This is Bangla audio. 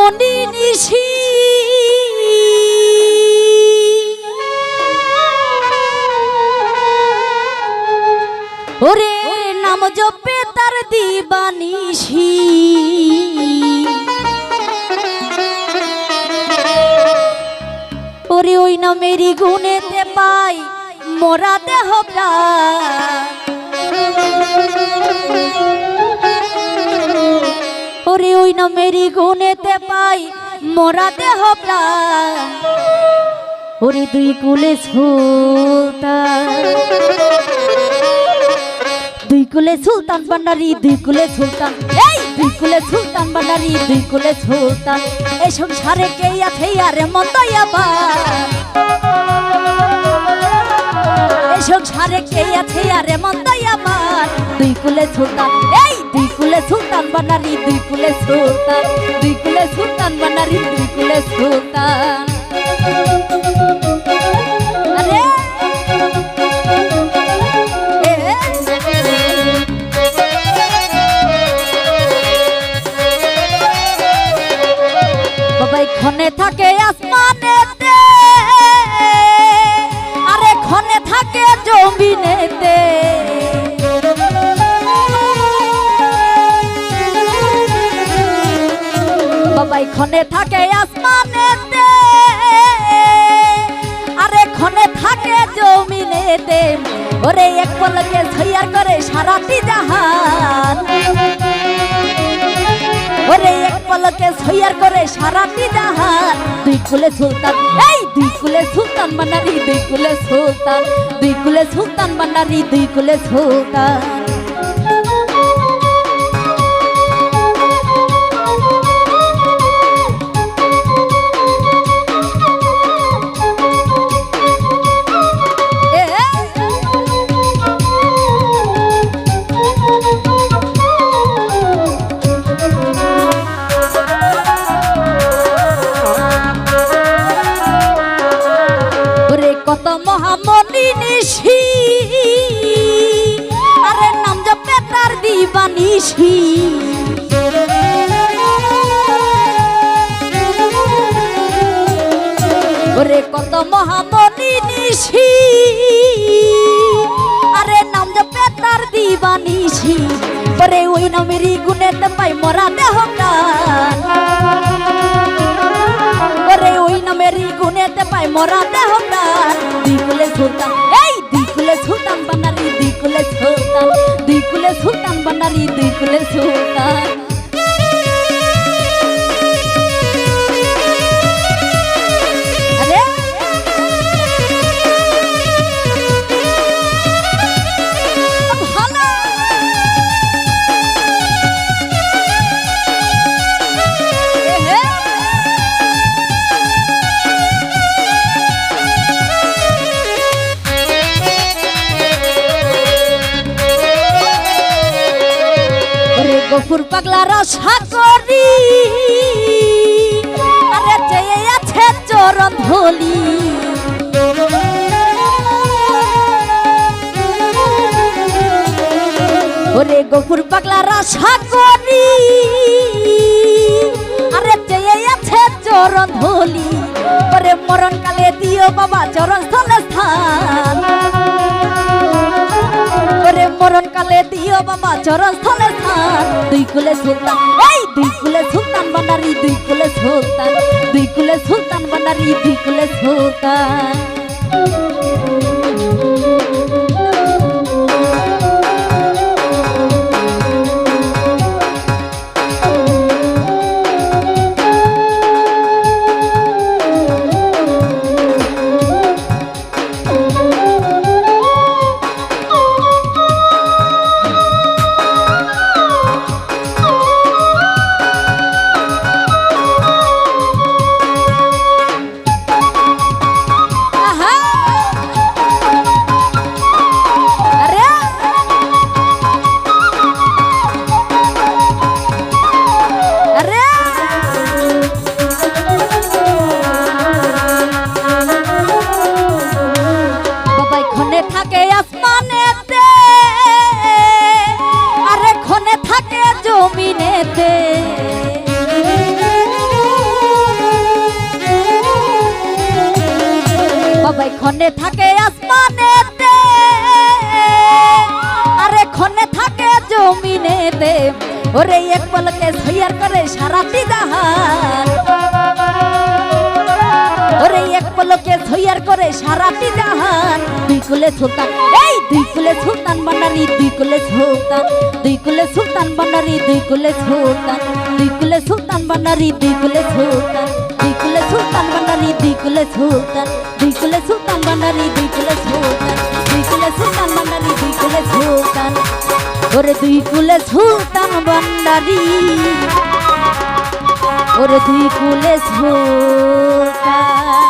মহামণি নিশি। ওরে নাম জপে তার দিবানিশি। ওরে ওই নামেরই গুণেতে পাই মোরা দেহ প্রাণ। ওরে গুনেতে পাই, মোরা দেহ প্রাণ। ওরে দুই কুলে সুলতান। দুই কুলে সুলতান বান্ডারি দুই কুলে সুলতান। এই, দুই কুলে সুলতান বান্ডারি দুই কুলে সুলতান। এই সংসারে কে আছে আরে মন্দয়াবা এই সংসারে কে আছে আরে মন্দয়াবার দুই কুলে সুলতান। এই বান্ডারি দুই কুলে সুলতান, দুই কুলে সুলতান বান্ডারি দুই কুলে সুলতান। থাকে আসমানেতে, আরে ক্ষণে থাকে জমিনেতে। ক্ষণে থাকে আসমানেতে, আরে ক্ষণে থাকে জমিনেতে। ওরে এক পলকে ছইয়ার করে সারাটি জাহান। ওরে এক পলকে ছইয়ার করে সারাটি জাহান। দুই কুলে সুলতান, এই দুই কুলে সুলতান বানারি, দুই কুলে সুলতান, দুই কুলে সুলতান বানারি, দুই কুলে সুলতান। দিবানিশি ওরে কত মহামনি নিশি আরে নাম জপে তার দিবানিশি ওরে ওই নামেরই গুণেতে পাই মরা দেহ প্রাণ সুলতান বানারি দুই কুলে সুলতান গফুর পাগলা রসা করি। আরে চেয়ে আছে চরণ ধলি। ওরে গফুর পাগলা রসা করি। আরে চেয়ে আছে চরণ ধলি। ওরে মরণ কালে দিও বাবা চরণ স্থলে বাবা চরস্থলে স্থান। দুই কুলে সুলতান, এই দুই কুলে সুলতান বান্ডারি দুই কুলে সুলতান, দুই কুলে সুলতান বান্ডারি দুই কুলে সুলতান। ক্ষণে থাকে আসমানেতে। আরে ক্ষণে থাকে জমিনেতে। ওরে এক পলকে সইয়ার করে সারাটি জাহান ওরে এক পলকে সইয়ার করে সারাটি জাহান দুই কুলে সুলতান এই, দুই কুলে সুলতান বানারি দুই কুলে সুলতান। দুই কুলে সুলতান বানারি দুই কুলে সুলতান। দুই কুলে সুলতান বানারি দুই কুলে সুলতান। সুলতান বান্ডারি দুই কুলে সুলতান, দুই কুলে সুলতান বান্ডারি দুই কুলে সুলতান, দুই কুলে সুলতান বান্ডারি দুই কুলে সুলতান। ওরে দুই কুলে সুলতান বান্ডারি ওরে দুই কুলে সুলতান।